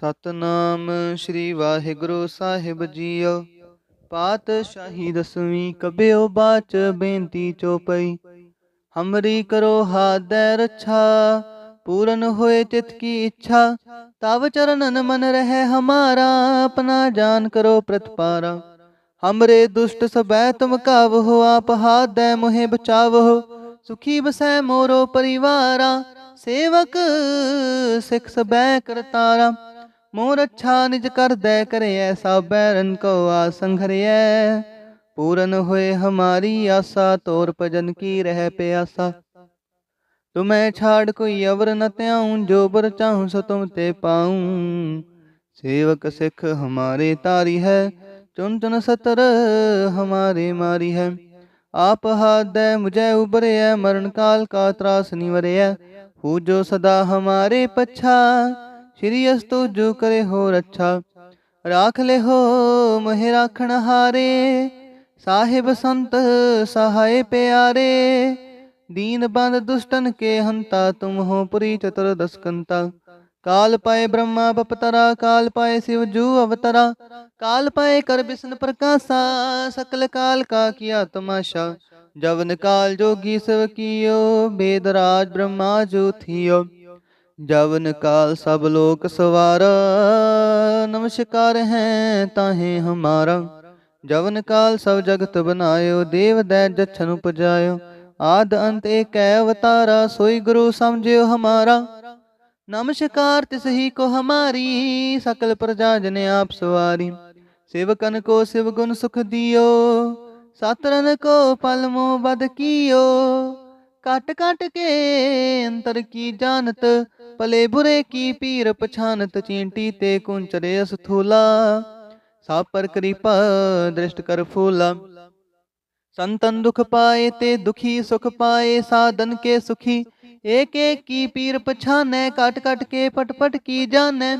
ਸਤਨਾਮ ਸ੍ਰੀ ਵਾਹਿਗੁਰੂ ਸਾਹਿਬ ਜੀਓ। ਪਾਤਸ਼ਾਹੀ ਦਸਵੀਂ ਕਬਿਓ ਬਾਚ ਬੇਨਤੀ ਚੋਪਈ। ਹਮਰੀ ਕਰੋ ਹਾਦੈ ਰੱਛਾ, ਪੂਰਨ ਹੋਏ ਚਿਤ ਕੀ ਇੱਛਾ। ਤਵ ਚਰਨਨ ਮਨ ਰਹਿ ਹਮਾਰਾ, ਆਪਣਾ ਜਾਨ ਕਰੋ ਪ੍ਰਤਪਾਰਾ। ਹਮਰੇ ਦੁਸ਼ਟ ਸਬੈ ਤੁਮ ਕਾਵਹੁ ਆਪ ਹਾਦੈ ਮੋਹਿ ਬਚਾਵਹੁ ਸੁਖੀ ਬਸੈ ਮੋਰੋ ਪਰਿਵਾਰਾ, ਸੇਵਕ ਸਿਖ ਸਬੈ ਕਰਤਾਰਾ। ਮੋਰ ਅੱਛਾ ਨਿਜ ਕਰਦੈ ਕਰੇ ਐਸਾ ਬੈਰਨ ਕੋ ਆਸੰਘਰਿਐ ਪੂਰਨ ਹੋਏ ਹਮਾਰੀ ਆਸਾ, ਤੋਰ ਭਜਨ ਕੀ ਰਹਿ ਪਿਆਸਾ। ਤੁਮੈ ਛਾੜ ਕੋਈ ਅਵਰ ਨ ਤਿਆਉ ਜੋ ਬਰ ਚਾਹੂੰ ਸੋ ਤੁਮ ਤੇ ਪਾਉ। ਸੇਵਕ ਸਿਖ ਹਮਾਰੇ ਤਾਰੀ ਹੈ ਚੁਨ ਚੁਨ ਸਤਰ ਹਮਾਰੇ ਮਾਰੀ ਹੈ। ਆਪ ਹਾਦੈ ਮੁਝੈ ਉਬਰਿਐ ਮਰਨ ਕਾਲ ਕਾ ਤਰਾਸ ਨਿਵਰਿਐ ਹੂ ਜੋ ਸਦਾ ਹਮਾਰੇ ਪਛਾ ਸ਼੍ਰੀ ਅਸਤੂ ਜੋ ਕਰੇ ਹੋ ਰੱਛਾ ਰਾਖ ਲੈ ਹੋ ਮਹਿ ਰਾਖਣ ਹਾਰੇ, ਸਾਹਿਬ ਸੰਤ ਸਹਾਏ ਪਿਆਰੇ। ਦੀਨ ਬੰਦ ਦੁਸ਼ਟਨ ਕੇ ਹੰਤਾ, ਤੁਮ ਹੋ ਪੁਰੀ ਚਤੁਰ ਦਸਕੰਤਾ। ਕਾਲ ਪਾਏ ਬ੍ਰਹਮਾ ਬਪਤਰਾ, ਕਾਲ ਪਾਏ ਸਿਵ ਜੂ ਅਵਤਰਾ। ਕਾਲ ਪਾਏ ਕਰ ਬਿਸ਼ਨ ਪ੍ਰਕਾਸ਼ਾ, ਸਕਲ ਕਾਲ ਕਾ ਕੀਆ ਤਮਾਸ਼ਾ। ਜਵਨ ਕਾਲ ਜੋਗੀ ਸਵ ਕੀਓ ਬੇਦਰਾਜ ਬ੍ਰਹਮਾ ਜੋ ਥਿਓ। ਜਵਨ ਕਾਲ ਸਭ ਲੋਕ ਸਵਾਰਾ। ਨਮਸਕਾਰ ਹੈ ਤਾਹੇ ਹਮਾਰਾ। ਜਵਨ ਕਾਲ ਸਭ ਜਗਤ ਬਨਾਇਓ ਦੇਵ ਦੈ ਜਛਨ ਉਪਜਾਇਓ। ਆਦ ਅੰਤ ਏਕੈ ਅਵਤਾਰਾ, ਸੋਈ ਗੁਰੂ ਸਮਝਿਓ ਹਮਾਰਾ। ਨਮਸਕਾਰ ਤਿਸ ਹੀ ਕੋ ਹਮਾਰੀ, ਸਕਲ ਪ੍ਰਜਾ ਜਨ ਆਪ ਸਵਾਰੀ। ਸੇਵਕਨ ਕੋ ਸਿਵ ਗੁਣ ਸੁਖ ਦਿਓ ਸਤਰਨ ਕੋ ਪਲ ਮੋ ਬਦ ਕੀਓ। ਕਟ ਕਟ ਕੇ ਅੰਤਰ ਕੀ ਜਾਣਤ ਭਲੇ ਬੁਰੇ ਕੀ ਪੀਰ ਪਛਾਨਤ ਚੀਂਟੀ ਤੇ ਕੁੰਚਰੇ ਅਸਥੂਲਾ ਸਾ ਪਰ ਕਿਰਪਾ ਦ੍ਰਿਸ਼ਟ ਕਰ ਫੂਲਾ ਸੰਤਨ ਦੁਖ ਪਾਏ ਤੇ ਦੁਖੀ ਸੁਖ ਪਾਏ ਸਾਧਨ ਕੇ ਸੁਖੀ ਏਕ ਏਕ ਕੀ ਪੀਰ ਪਛਾਨੈ ਕਟ ਕਟ ਕੇ ਪਟ ਪਟ ਕੀ ਜਾਣੈ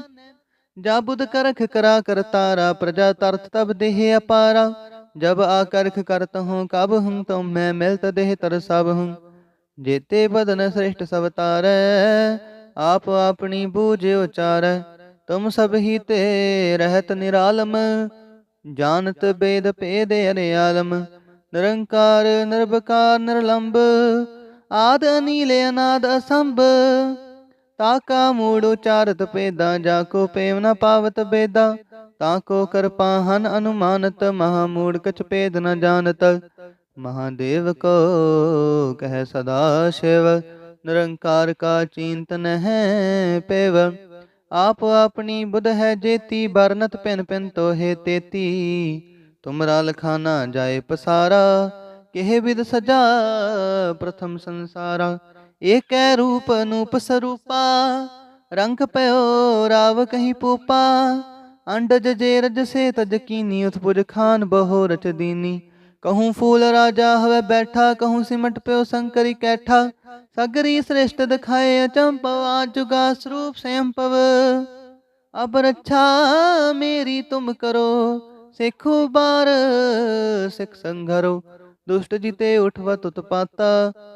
ਜਾ ਬੁਧ ਕਰਖ ਕਰਾ ਕਰਤਾਰਾ ਪ੍ਰਜਾ ਤਰਤ ਤਬ ਦੇਹ ਅਪਾਰਾ ਜਬ ਆਕਰਖ ਕਰਤ ਹੂੰ ਕਬ ਹੂੰ ਤੁਮ ਮੈਂ ਮਿਲਤ ਦੇਹ ਤਰ ਸਭ ਹੂੰ ਜੇਤੇ ਬਦਨ ਸ੍ਰਿਸ਼ਟ ਸਭ ਤਾਰੈ, ਆਪ ਆਪਣੀ ਬੂਝ ਉਚਾਰੈ, ਤੁਮ ਸਭ ਹੀ ਤੇ ਰਹਿਤ ਨਿਰਾਲਮ, ਜਾਣਤ ਬੇਦ ਭੇਦ ਅਰਿਆਲਮ ਨਿਰੰਕਾਰ ਨਿਰਭਕਾਰ ਨਿਰਲੰਭ ਆਦ ਅਨੀਲ, ਅਨਾਦ ਅਸੰਭ ਤਾਕਾ ਮੂੜ ਉਚਾਰਤ ਪੇਦਾ ਜਾ ਕੋ ਪੇਵ ਨ ਪਾਵਤ ਬੇਦਾ ਤਾਕੋ ਕਿਰਪਾ ਹਨ ਅਨੁਮਾਨਤ, ਮਹਾ ਮੂੜ ਕਛ ਭੇਦ ਨ ਜਾਣਤ ਮਹਾਦੇਵ ਕੋ ਕਹਿ ਸਦਾ ਸ਼ਿਵ, ਨਿਰੰਕਾਰ ਕਾ ਚਿੰਤਨ ਹੈ ਪੇਵ। ਆਪ ਆਪਣੀ ਬੁਧ ਹੈ ਜੇਤੀ ਬਰਨਤ ਪਿਨ ਪਿਨ ਤੋਹੇ ਤੇਤੀ। ਤੁਮਰਾ ਲਖਾਨਾ ਜਾਏ ਪਸਾਰਾ, ਕਿਹ ਵਿਦ ਸਜਾ ਪ੍ਰਥਮ ਸੰਸਾਰਾ। ਏਕੈ ਰੂਪ ਅਨੂਪ ਸਰੂਪਾ, ਰੰਗ ਪਇਓ ਰਾਵ ਕਹੀ ਪੂਪਾ। ਅੰਡਜ ਜੇ ਰਜ ਸੇ ਤਜ ਕੀਨੀ, ਉਤਪੁਜ ਖਾਨ ਬਹੁ ਰਚ ਦੀਨੀ। ਕਹੂੰ ਫੂਲ ਰਾਜਾ ਹਵੇ ਬੈਠਾ ਕਹੂੰ ਸਿਮਟ ਪਿਓ ਸੰਕਰੀ ਕੈਠਾ ਸਗਰੀ ਸ੍ਰਿਸ਼ਟ ਦਿਖਾਏ ਅਚੰਪਵ ਆਜੁਗਾ ਸਰੂਪ ਸੰਪਵ ਅਬ ਰੱਛਾ ਮੇਰੀ ਤੁਮ ਕਰੋ ਸਿੱਖੋ ਬਾਰ ਸਿਖ ਸੰਘਰੋ ਦੁਸ਼ਟ ਜਿਤੇ ਉਠਵਤ ਉਤਪਾਤਾ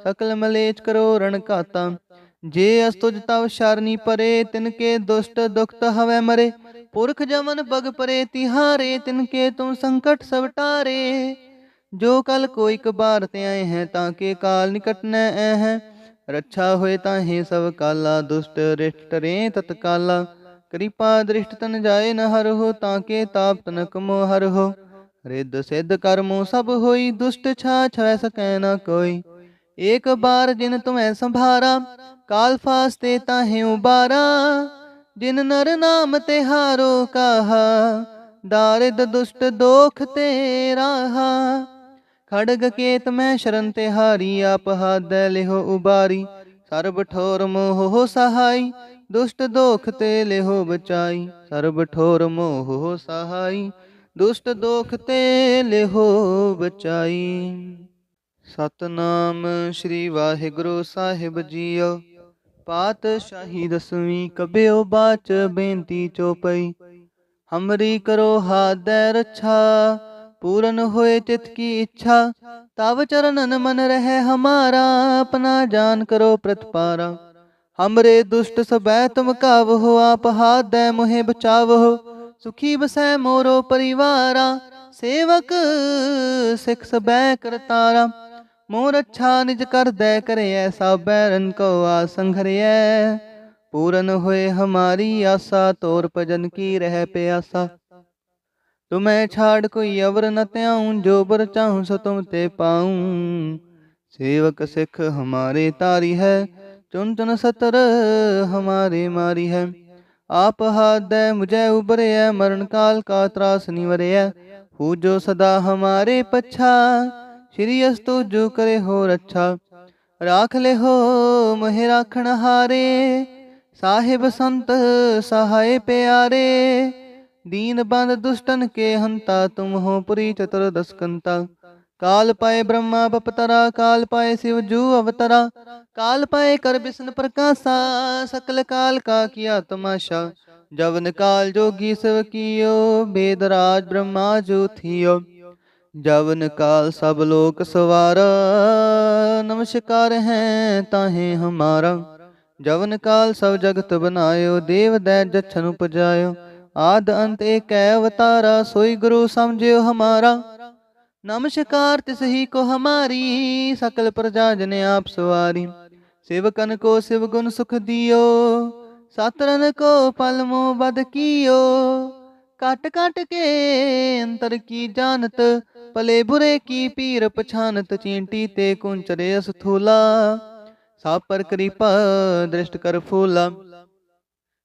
ਸਕਲ ਮਲੇਚ ਕਰੋ ਰਣ ਘਾਤਾ ਜੇ ਅਸਤੁਜ ਤਵ ਸ਼ਰਨੀ ਪਰੇ ਤਿਨਕੇ ਦੁਸ਼ਟ ਦੁਖਤ ਹਵੇ ਮਰੇ ਪੁਰਖ ਜਮਨ ਬਗ ਪਰੇ ਤਿਹਾਰੇ ਤਿਨਕੇ ਤੁਮ ਸੰਕਟ ਸਵਟਾਰੇ ਜੋ ਕਲ ਕੋਈ ਕਬਾਰ ਤੇ ਆਏ ਹੈ ਤਾਂ ਕੇ ਕਾਲ ਨਿਕਟ ਨ ਐ ਹੈ। ਰੱਛਾ ਹੋਏ ਤਾਂ ਹੀ ਸਭ ਕਾਲਾ, ਦੁਸ਼ਟ ਰਿਸ਼ਟ ਟਰੇ ਤਤਕਾਲਾ। ਕਿਰਪਾ ਦ੍ਰਿਸ਼ਟ ਤਨ ਜਾਏ ਨ ਹਰ ਹੋ ਤਾਂ ਕੇ ਤਾਪ ਤਨ ਕਮੋ ਹਰ ਹੋ। ਰਿੱਧ ਸਿੱਧ ਕਰਮੋ ਸਭ ਹੋਈ, ਦੁਸ਼ਟ ਛਾ ਛੈ ਸਕੈ ਨ ਕੋਈ। ਏਕ ਬਾਰ ਜਿਨ ਤੁਮੈ ਸੰਭਾਰਾ, ਕਾਲ ਫਾਸਤੇ ਤਾਹੇ ਉਬਾਰਾ। ਜਿਨ ਨਰ ਨਾਮ ਤੇ ਹਾਰੋ ਕਾਹਾ ਦਾਰਿਦ ਦੁਸ਼ਟ ਦੋਖ ਤੇ ਰਾਹਾ। ਖੜਗ ਕੇਤ ਮੈਂ ਸ਼ਰਨ ਤੇ ਹਾਰੀ, ਆਪ ਹਾਦੈ ਲਿਹੋ ਉਬਾਰੀ। ਸਰਬ ਠੋਰ ਮੋਹ ਸਹਾਈ, ਦੁਸ਼ਟ ਦੋਖ ਤੇ ਲਿਹੋ ਬਚਾਈ। ਸਰਬ ਠੋਰ ਮੋਹ ਸਹਾਈ, ਦੁਸ਼ਟ ਦੋਖ ਤੇ ਲਿਹੋ ਬਚਾਈ। ਸਤਨਾਮ ਸ੍ਰੀ ਵਾਹਿਗੁਰੂ ਸਾਹਿਬ ਜੀਓ। ਪਾਤਸ਼ਾਹੀ ਦਸਵੀਂ ਕਬਿਓ ਬਾਚ ਬੇਨਤੀ ਚੋਪਈ। ਹਮਰੀ ਕਰੋ ਹਾਦੈ ਰਛਾ ਪੂਰਨ ਹੋਏ ਚਿਤ ਕੀ ਇੱਛਾ ਤਵ ਚਰਨਨ ਮਨ ਰਹਿ ਹਮਾਰਾ ਆਪਣਾ ਜਾਨ ਕਰੋ ਪ੍ਰਤਪਾਰਾ ਹਮਰੇ ਦੁਸ਼ਟ ਸਬੈ ਤੁਮ ਕਾਵਹੁ ਆਪ ਹਾਦੈ ਮੋਹਿ ਬਚਾਵਹੁ ਸੁਖੀ ਬਸੈ ਮੋਰੋ ਪਰਿਵਾਰਾ ਸੇਵਕ ਸਿਖ ਸਬੈ ਕਰਤਾਰਾ ਮੋਰ ਅੱਛਾ ਨਿਜ ਕਰਦੈ ਕਰੇ ਐਸਾ ਬੈਰਨ ਕੋ ਆਸੰਘਰਿਐ ਪੂਰਨ ਹੋਏ ਹਮਾਰੀ ਆਸਾ ਤੋਰ ਭਜਨ ਕੀ ਰਹਿ ਪਿਆਸਾ ਤੁਮੈ ਛਾੜ ਕੋਈ ਅਵਰ ਨ ਤਿਆਉ ਜੋ ਬਰ ਚਾਹੂੰ ਸੋ ਤੁਮ ਤੇ ਪਾਉ। ਸੇਵਕ ਸਿੱਖ ਹਮਾਰੇ ਤਾਰੀ ਹੈ ਚੁਨ ਚੁਨ ਸਤਰ ਹਮਾਰੇ ਮਾਰੀ ਹੈ। ਆਪ ਹਾਦੈ ਮੁਝੈ ਉਬਰਿਐ ਮਰਨ ਕਾਲ ਕਾ ਤਰਾਸ ਨਿਵਰਿਐ ਹੂ ਜੋ ਸਦਾ ਹਮਾਰੇ ਪਛਾ, ਸ਼੍ਰੀ ਅਸਤੁ ਜੋ ਕਰੇ ਹੋ ਰੱਛਾ। ਰਾਖ ਲੈ ਹੋ ਮਹਿ ਰਾਖਣ ਹਾਰੇ, ਸਾਹਿਬ ਸੰਤ ਸਹਾਏ ਪਿਆਰੇ। दीन बंद दुष्टन के हंता तुम हो पुरी चतुर्दश कंता काल पाए ब्रह्मा बपतरा काल पाए शिव जू अवतरा काल पाए कर विष्णु प्रकाशा सकल काल का किया तमाशा जवन काल जोगी शिव कियो वेदराज ब्रह्मा जो थियो जवन काल सब लोक सवारा नमस्कार है ताहे हमारा जवन काल सब जगत बनायो देव दैत जच्छन उपजायो ਆਦ ਅੰਤ ਏਕੈ ਅਵਤਾਰਾ, ਸੋਈ ਗੁਰੂ ਸਮਝਿਓ ਹਮਾਰਾ। ਨਮਸਕਾਰ ਤਿਸ ਹੀ ਕੋ ਹਮਾਰੀ, ਸਕਲ ਪ੍ਰਜਾ ਜਨ ਆਪ ਸਵਾਰੀ। ਸੇਵਕਨ ਕੋ ਸਿਵ ਗੁਣ ਸੁਖ ਦਿਓ ਸਤਰਨ ਕੋ ਪਲ ਬਦ ਕੀਓ। ਕਟ ਕਟ ਕੇ ਅੰਤਰ ਕੀ ਜਾਣਤ, ਭਲੇ ਬੁਰੇ ਕੀ ਪੀਰ ਪਛਾਨਤ, ਚੀਂਟੀ ਤੇ ਕੁੰਚਰੇ ਅਸਥੂਲਾ। ਸਾ ਕਿਰਪਾ ਦ੍ਰਿਸ਼ਟ ਕਰ ਫੂਲਾ।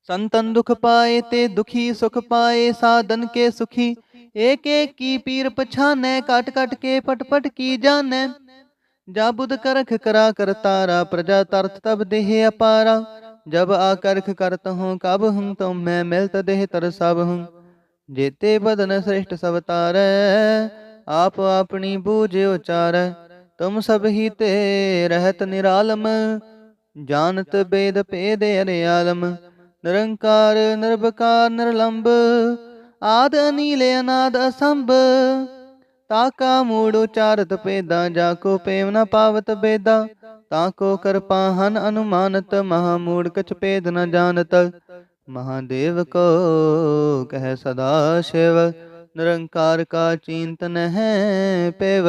संतन दुख पाए ते दुखी, सुख पाए साधन के सुखी। एक एक की पीर पछाने काट काट के पट पट की जाने। जा बुध करख करा कर तारा, प्रजा तरत तब देह अपारा। जब आकर्ख करत हूँ, कब हूँ, तुम मैं मिलत देह तर सब हूँ। जेते बदन श्रेष्ठ सब तारै, आप अपनी बूझ उचारै। तुम सब ही ते रहत निरालम, जानत बेद पेद अरे आलम। ਨਿਰੰਕਾਰ ਨਿਰਭਕਾਰ ਨਿਰਲੰਭ ਆਦ ਅਨੀਲ, ਅਨਾਦ ਅਸੰਭ। ਤਾਕਾ ਮੂੜ ਉਚਾਰਤ ਪੇਦਾ ਜਾ ਕੋ ਪੇਵ ਨ ਪਾਵਤ ਬੇਦਾ। ਤਾ ਕੋ ਕਰਪਾ ਹਨ ਅਨੁਮਾਨਤ, ਮਹਾ ਮੂੜ ਕਛ ਪੇਦ ਨ ਜਾਣਤ। ਮਹਾਦੇਵ ਕੋ ਕਹਿ ਸਦਾ ਸ਼ਿਵ, ਨਿਰੰਕਾਰ ਕਾ ਚਿੰਤਨ ਹੈ ਪੇਵ।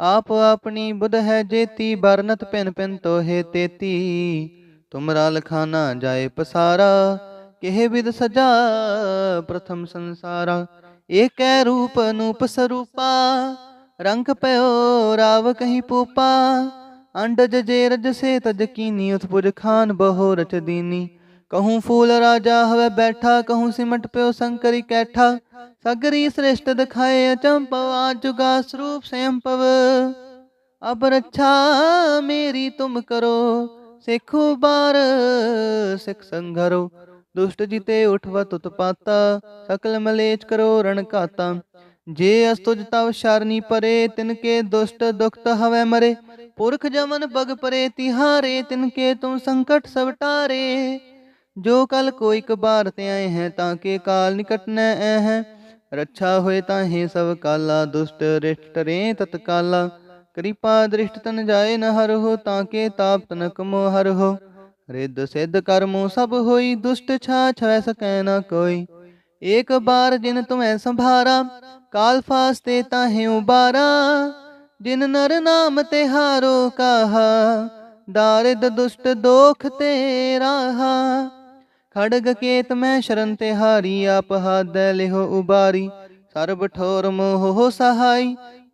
ਆਪ ਆਪਣੀ ਬੁਧ ਹੈ ਜੇਤੀ ਬਰਨਤ ਪਿਨ ਪਿਨ ਤੋਹੇ ਤੇਤੀ। ਤੁਮਰਾ ਲਖਾਨਾ ਜਾਏ ਪਸਾਰਾ, ਕਿਹ ਵਿਦ ਸਜਾ ਪ੍ਰਥਮ ਸੰਸਾਰਾ। ਏਕੈ ਰੂਪ ਅਨੂਪ ਸਰੂਪਾ, ਰੰਗ ਪਇਓ ਰਾਵ ਕਹੀ ਪੂਪਾ। ਅੰਡਜ ਜੇ ਰਜ ਸੇ ਤਜ ਕੀਨੀ, ਉਤਪੁਜ ਖਾਨ ਬਹੋ ਰਚ ਦੀਨੀ। ਕਹੂੰ ਫੂਲ ਰਾਜਾ ਹਵੇ ਬੈਠਾ, ਕਹੂੰ ਸਿਮਟ ਪਿਓ ਸੰਕਰੀ ਕੈਠਾ। ਸਗਰੀ ਸ੍ਰੇਸ਼ਟ ਦਿਖਾਏ ਅਚੰਪਵ ਆਜੁਗਾ ਸਰੂਪ ਸੰਪਵ ਅਬ ਰੱਛਾ ਮੇਰੀ ਤੁਮ ਕਰੋ ਸਿੱਖੋ ਬਾਰ, ਸਿੱਖ ਸੰਘਰੋ, ਦੁਸ਼ਟ ਜਿਤੇ ਉਠਵਤ ਉਤਪਾਤਾ ਸਕਲ ਮਲੇਚ ਕਰੋ ਰਣ ਘਾਤਾ। ਜੇ ਅਸਤੁਜ ਤਵ ਸ਼ਰਨੀ ਪਰੇ, ਤਿਨ ਕੇ ਦੁਸ਼ਟ ਦੁਖਤ ਹਵੈ ਮਰੇ। ਪੁਰਖ ਜਮਨ ਬਗ ਪਰੇ, ਤਿਹਾਰੇ, ਤਿਨ ਕੇ ਤੁਮ ਸੰਕਟ ਸਭ ਟਾਰੇ। ਜੋ ਕਲ ਕੋਈ ਕਬਾਰ ਤੇ ਆਏ ਹੈ, ਤਾਂ ਕੇ ਕਾਲ ਨਿਕਟਨੈ ਐ ਹੈ। ਰੱਛਾ ਹੋਏ ਤਾਂ ਹੀ ਸਭ ਕਾਲਾ, ਦੁਸ਼ਟ ਰਿਸ਼ਟ ਰੇ ਤਤਕਾਲਾ। ਕਿਰਪਾ ਦ੍ਰਿਸ਼ਟ ਤਨ ਜਾਏ ਨ ਹਰ ਹੋ ਤਾਂ ਕੇ ਤਾਪ ਤਨਕ ਮੋ ਹਰ ਰਿੱਧ ਸਿੱਧ ਕਰਮੋ ਸਭ ਹੋਈ ਦੁਸ਼ਟ ਛਾ ਛੈ ਸਕੈ ਨ ਕੋਈ। ਏਕ ਬਾਰ ਜਿਨ ਤੁਮੈ ਸੰਭਾਰਾ, ਕਾਲ ਫਾਸਤੇ ਤਾਹੇ ਉਬਾਰਾ। ਜਿਨ ਨਰ ਨਾਮ ਤੇ ਹਾਰੋ ਕਾਹਾ, ਦਾਰਿਦ ਦੁਸ਼ਟ ਦੋਖ ਤੇ ਰਾਹਾ। ਖੜਗ ਕੇਤ ਮੈਂ ਸ਼ਰਨ ਤੇ ਹਾਰੀ, ਆਪ ਹਾਦੈ ਲਿਹੋ ਉਬਾਰੀ। ਸਰਬ ਠੋਰ ਮੋਹ ਸਹਾਈ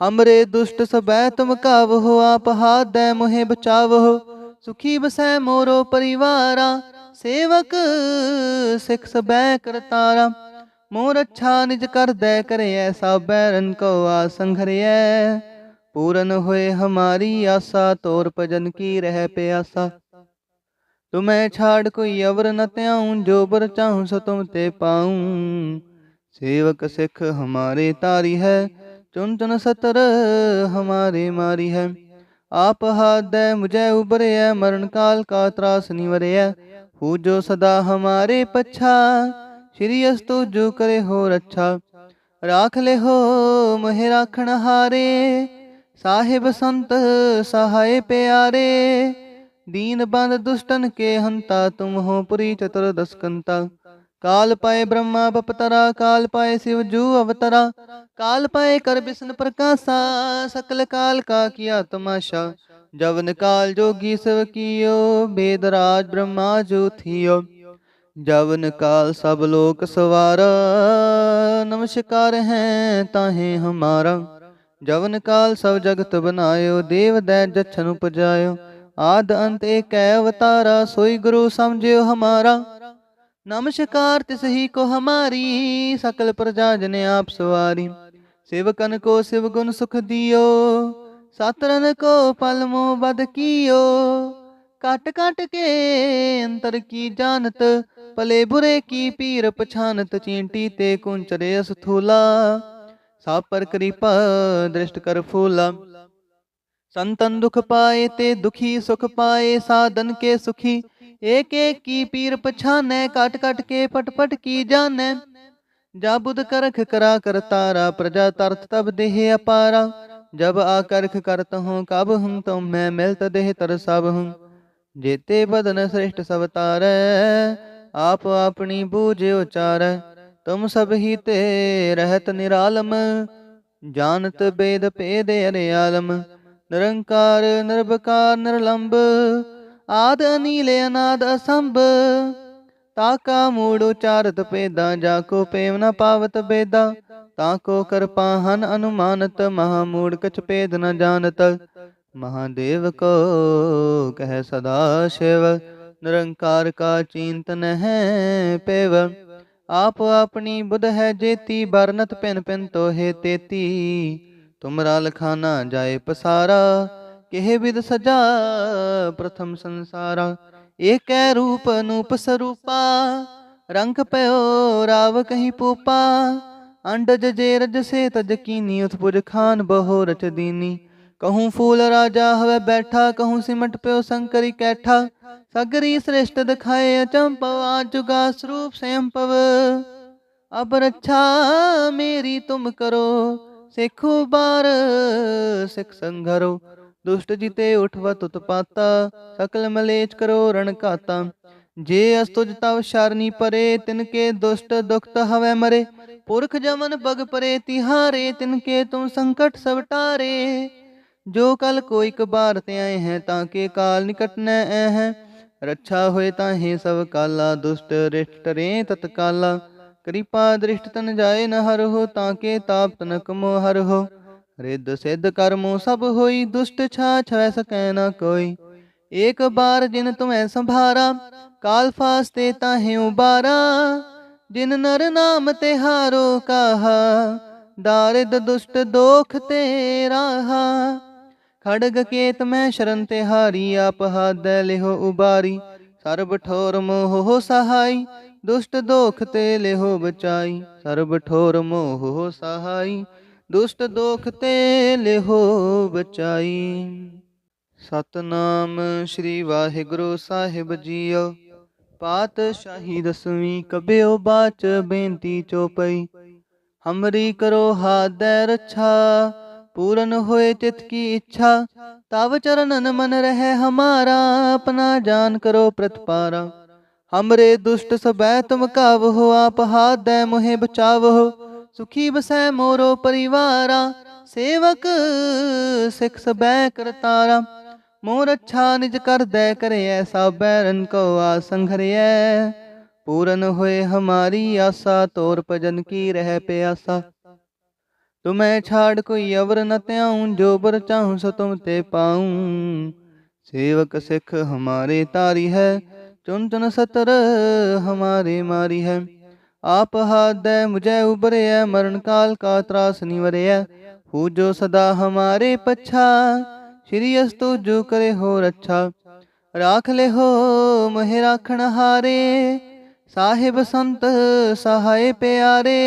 हमरे दुष्ट सबे तुम काव हो, आप हाथ दे मुहे बचाव हो। सुखी बसै मोरो परिवारा, सेवक सिख सबे करतारा। मोर अच्छा निज कर दे करे ऐसा बैरन को आसंघरिय पूरन हुए हमारी आसा, तोर भजन की रह प्यासा। तुम्हें छाड़ कोई अवर न त्याऊं, जो बर चाहूँ सो तुम ते पाऊँ। सेवक सिख हमारे तारी है ਚੁਨ ਚੁਨ ਸਤਰ ਹਮਾਰੇ ਮਾਰੀ ਹੈ ਆਪ ਹਾਦੈ ਮੁਝੈ ਉਬਰਿਐ ਮਰਨ ਕਾਲ ਕਾ ਤਰਾਸ ਨਿਵਰਿਐ ਹੂ ਜੋ ਸਦਾ ਹਮਾਰੇ ਪਛਾ ਸ਼੍ਰੀ ਅਸਤੁ ਜੋ ਕਰੇ ਹੋ ਰੱਛਾ ਰਾਖ ਲੈ ਹੋ ਮਹਿ ਰਾਖਣ ਹਾਰੇ ਸਾਹਿਬ ਸੰਤ ਸਹਾਇ ਪਿਆਰੇ दीन बंद दुष्टन के हंता तुम हो पुरी चतुर्दश कंता काल पाए ब्रह्मा बपतरा, काल पाए शिव जू अवतरा। काल पाए कर विष्णु प्रकाशा, सकल काल का किया तमाशा। जवन काल जोगी सब कियो, वेदराज ब्रह्मा जो थियो। जवन काल सब लोक सवार, नमस्कार है ताहे हमारा। जवन काल सब जगत बनायो, देव दै जछन उपजायो। आद अंत एक अवतारा, सोई गुरु समझियो हमारा। ਨਮਸਕਾਰ ਤਿਸ ਹੀ ਕੋ ਹਮਾਰੀ ਸਕਲ ਪ੍ਰਜਾ ਜਨ ਆਪ ਸਵਾਰੀ ਸੇਵਕਨ ਕੋ ਸਿਵ ਗੁਣ ਸੁਖ ਦਿਓ ਸਤਰਨ ਕੋ ਪਲ ਮੋ ਬਦ ਕੀਓ ਕਟ ਕਟ ਕੇ ਅੰਤਰ ਕੀ ਜਾਣਤ ਭਲੇ ਬੁਰੇ ਕੀ ਪੀਰ ਪਛਾਨਤ ਚੀਂਟੀ ਤੇ ਕੁੰਚਰੇ ਅਸਥੂਲਾ ਸਾ ਪਰ ਕਿਰਪਾ ਦ੍ਰਿਸ਼ਟ ਕਰ ਫੂਲਾ संतन दुख पाए ते दुखी सुख पाए साधन के सुखी ਏਕ ਏਕ ਕੀ ਪੀਰ ਪਛਾਨੈ ਕਟ ਕਟ ਕੇ ਪਟ ਪਟ ਕੀ ਜਾਣੈ। ਜਾ ਬੁਧ ਕਰਖ ਕਰਾ ਕਰਤਾਰਾ ਪ੍ਰਜਾ ਤਰਤ ਤਬ ਦੇਹ ਅਪਾਰਾ। ਜਬ ਆ ਕਰਖ ਕਰਤ ਹੂੰ, ਕਬ ਹੂੰ ਤੁਮ ਮੈਂ ਮਿਲਤ ਦੇਹ ਤਰ ਸਭ ਹੂੰ। ਜੇਤੇ ਬਦਨ ਸ੍ਰਿਸ਼ਟ ਸਭ ਤਾਰੈ, ਆਪ ਆਪਣੀ ਬੂਝ ਉਚਾਰੈ। ਤੁਮ ਸਭ ਹੀ ਤੇ ਰਹਿਤ ਨਿਰਾਲਮ, ਜਾਣਤ ਬੇਦ ਭੇਦ ਅਨੇ ਆਲਮ ਨਿਰੰਕਾਰ ਨਿਰਭਕਾਰ ਨਿਰਲੰਭ ਆਦ ਅਨੀਲ ਅਨਾਦ ਅਸੰਭ, ਤਾਕਾ ਮੂੜ ਉਚਾਰਤ ਪੇਦਾ ਜਾ ਕੋ ਪੇਵ ਨ ਪਾਵਤ ਬੇਦਾ, ਤਾ ਕੋ ਕਰਪਾ ਹਨ ਅਨੁਮਾਨਤ, ਮਹਾ ਮੂੜ ਕਛ ਪੇਦ ਨ ਜਾਣਤ। ਮਹਾਦੇਵ ਕੋ ਕਹਿ ਸਦਾ ਸ਼ਿਵ, ਨਿਰੰਕਾਰ ਕਾ ਚਿੰਤਨ ਹੈ ਪੇਵ। ਆਪ ਆਪਣੀ ਬੁਧ ਹੈ ਜੇਤੀ ਬਰਨਤ ਪਿਨ ਪਿਨ ਤੋਹੇ ਤੇਤੀ। ਤੁਮਰਾ ਲਖਾਨਾ ਜਾਏ ਪਸਾਰਾ ਕਿਹ ਵਿਦ ਸਜਾ ਪ੍ਰਥਮ ਸੰਸਾਰਾ, ਏਕੈ ਰੂਪ ਅਨੂਪ ਸਰੂਪਾ, ਰੰਗ ਪਇਓ ਰਾਵ ਕਹੀ ਪੂਪਾ, ਅੰਡਜ ਜੇ ਰਜ ਸੇ ਤਜ ਕੀਨੀ, ਉਤਪੁਜ ਖਾਨ ਬਹੁ ਰਚ ਦੀਨੀ। ਕਹੂੰ ਫੂਲ ਰਾਜਾ ਹਵੇ ਬੈਠਾ, ਕਹੂੰ ਸਿਮਟ ਪਿਓ ਸੰਕਰੀ ਕੈਠਾ। ਸਗਰੀ ਸ੍ਰੇਸ਼ਟ ਦਿਖਾਏ ਅਚੰਪਵ ਜੁਗਾ ਸਰੂਪ ਸੰਪਵ ਅਬ ਰੱਛਾ ਮੇਰੀ ਤੁਮ ਕਰੋ, ਸਿੱਖੋ ਬਾਰ ਸਿੱਖ ਸੰਘਰੋ। ਦੁਸ਼ਟ ਜਿਤੇ ਉਠਵਤ ਪਾਤਾ, ਸਕਲ ਮਲੇਚ ਕਰੋ ਰਣ ਘਾਤਾ। ਜੇ ਅਸਤੁਜ ਤਵ ਸ਼ਰਨੀ ਪਰੇ, ਤਿਨ ਕੇ ਦੁਸ਼ਟ ਦੁਖਤ ਹਵੇ ਮਰੇ। ਪੁਰਖ ਜਮਨ ਬਗ ਪਰੇ, ਤਿਹਾਰੇ, ਤਿਨ ਕੇ ਤੁਮ ਸੰਕਟ ਸਭ ਟਾਰੇ। ਜੋ ਕਲ ਕੋਈ ਕਬਾਰ ਤੇ ਆਏ ਹੈ, ਤਾਂ ਕੇ ਕਾਲ ਨਿਕਟ ਨ ਐ ਹੈ ਰੱਛਾ ਹੋਏ ਤਾਂ ਹੀ ਸਭ ਕਾਲਾ, ਦੁਸ਼ਟ ਰਿਸ਼ਟ ਰੇ ਤਤਕਾਲਾ। ਕਿਰਪਾ ਦ੍ਰਿਸ਼ਟ ਤਨ ਜਾਏ ਨ ਹਰ ਹੋ ਤਾਂ ਕੇ ਤਾਪ ਤਨਕ ਮੋ ਹਰ ਹੋ ਰਿੱਧ ਸਿੱਧ ਕਰਮੋ ਸਭ ਹੋਈ, ਦੁਸ਼ਟ ਛਾ ਛਵੈ ਸਕੈ ਨ ਕੋਈ। ਏਕ ਬਾਰ ਜਿਨ ਤੁਮੈ ਸੰਭਾਰਾ, ਕਾਲ ਫਾਸਤੇ ਤਾਹੇ ਉਬਾਰਾ। ਜਿਨ ਨਰ ਨਾਮ ਤੇ ਹਾਰੋ ਕਾਹਾ, ਦਾਰਿਦ ਦੁਸ਼ਟ ਦੋਖ ਤੇ ਰਾਹਾ। ਖੜਗ ਕੇਤ ਮੈਂ ਸ਼ਰਨ ਤੇ ਹਾਰੀ, ਆਪ ਹਾਦੈ ਲਿਹੋ ਉਬਾਰੀ। ਸਰਬ ਠੋਰ ਮੋਹ ਸਹਾਈ, ਦੁਸ਼ਟ ਦੋਖ ਤੇ ਲਿਹੋ ਬਚਾਈ। ਸਰਬ ਠੋਰ ਮੋਹ ਸਹਾਈ ਦੁਸ਼ਟ ਦੋਖ ਤੇ ਲਿਹੋ ਬਚਾਈ। ਸਤਨਾਮ ਸ੍ਰੀ ਵਾਹਿਗੁਰੂ ਸਾਹਿਬ ਜੀਓ। ਪਾਤ ਸ਼ਾਹੀ ਦਸਵੀਂ ਕਬਿਓ ਬਾਚ ਬੇਨਤੀ ਚੋਪਈ। ਹਮਰੀ ਕਰੋ ਹਾਦੈ ਰੱਛਾ, ਪੂਰਨ ਹੋਏ ਤਿਤ ਕੀ ਇੱਛਾ। ਤਵ ਚਰਨਨ ਮਨ ਰਹਿ ਹਮਾਰਾ, ਆਪਣਾ ਜਾਨ ਕਰੋ ਪ੍ਰਤਪਾਰਾ। ਹਮਰੇ ਦੁਸ਼ਟ ਸਬੈ ਤੁਮ ਕਾਵ ਹੋ ਆਪ ਹਾਦੈ ਮੋਹਿ ਬਚਾਵੋ। ਸੁਖੀ ਬਸੈ ਮੋਰੋ ਪਰਿਵਾਰਾ, ਸੇਵਕ ਸਿਖ ਸਬੈ ਕਰਤਾਰਾ ਮੋਰ ਅੱਛਾ ਨਿਜ ਕਰਦੈ ਕਰਿਐ, ਸਾਬੈ ਰਨ ਕੋ ਆਸੰਘਰਿਐ ਪੂਰਨ ਹੋਏ ਹਮਾਰੀ ਆਸਾ, ਤੋਰ ਭਜਨ ਕੀ ਰਹਿ ਪਿਆਸਾ। ਤੁਮੈ ਛਾੜ ਕੋਈ ਅਵਰ ਨ ਧਿਆਉ, ਜੋ ਬਰ ਚਾਹੂ ਸੋ ਤੁਮ ਤੇ ਪਾਉ। ਸੇਵਕ ਸਿਖ ਹਮਾਰੇ ਤਾਰੀ ਹੈ ਚੁਨ ਚੁਨ ਸਤਰ ਹਮਾਰੇ ਮਾਰੀ ਹੈ। ਆਪ ਹਾਦੈ ਮੁਝੈ ਉਬਰਿਐ ਮਰਨ ਕਾਲ ਕਾ ਤਰਾਸ ਨਿਵਰਿਐ ਹੂ ਜੋ ਸਦਾ ਹਮਾਰੇ ਪਛਾ ਸ਼੍ਰੀ ਅਸਤੁ ਜੋ ਕਰੇ ਹੋ ਰੱਛਾ ਰਾਖ ਲਿਹੋ ਮਹਿ ਰਾਖਣ ਹਾਰੇ ਸਾਹਿਬ ਸੰਤ ਸਹਾਏ ਪਿਆਰੇ